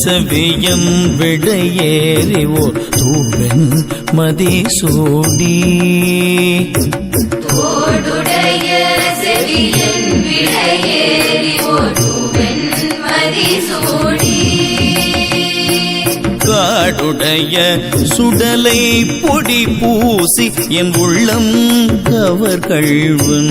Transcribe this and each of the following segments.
செவியன் விடையேறி ஓர் தூவென் ஒருவன் மதிசூடி காடுடைய சுடலை பொடி பூசி என் உள்ளம் காடுடைய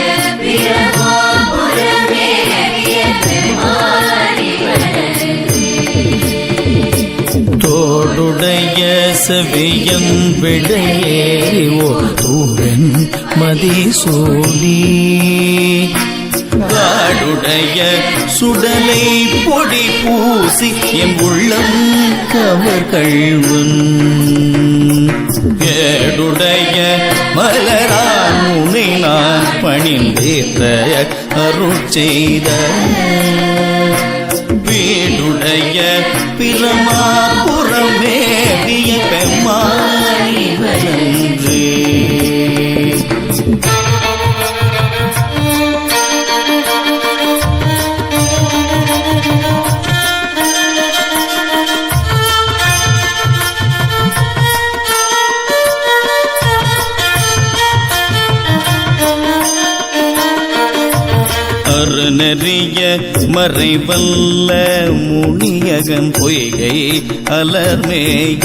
ஓடுடைய செவியம் விடையேறி ஓடுவன் மதிசூடி காடுடைய சுடலை பொடி பூசி என் உள்ளம் கவர் கழுவன் ஏடுடைய மலரான் உனை நான் பணிந்தேத்த அருள் செய்த அருணறிய மறைவல்ல முனியகன் பொய்கை அலர்மேய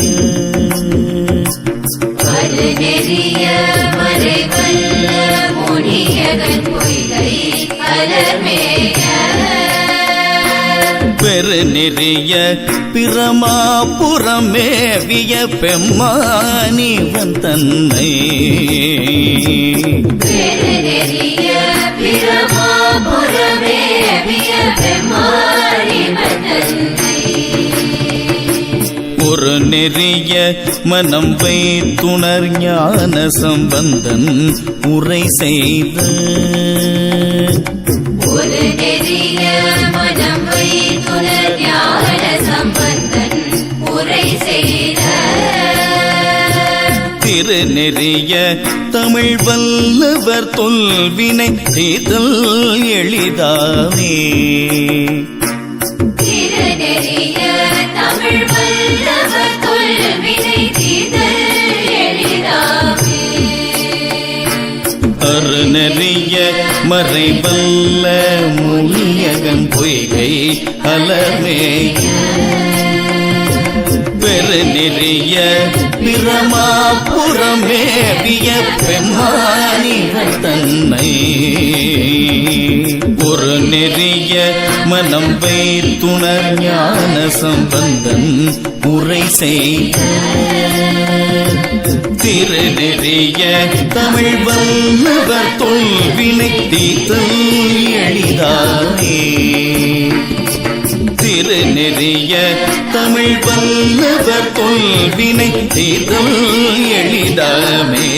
அருநெறிய மறைவல்ல முனியகன் பொய்கை அலர்மேய பெருநெறிய பெம்மானிவன் தன்னை ஒரு நெறிய மனம் வைத்துணர் ஞான சம்பந்தன் உரை செய்த ஒரு நெறிய எளிதாவே திருநெறிய தமிழ் வல்லவர் தொல்வினை தீர்த்தல் எளிதாமே. அருணறிய மறைவல்ல மொழியகன் பொய்கை அலர்மேய பெருநெறிய பிரமாபுரமேவிய பெம்மானிகள் தன்னை. ஒரு நெறிய மனம் வைத்துணர் ஞான சம்பந்தன் உரை செய்த திருநெறிய தமிழ் வல்லவர் தொல்வினை தீர்த்தல் எளிதானே. திரு நெறிய தமிழ் வல்லவர் கொள்வினை தீர்த்தல் எளிதமே.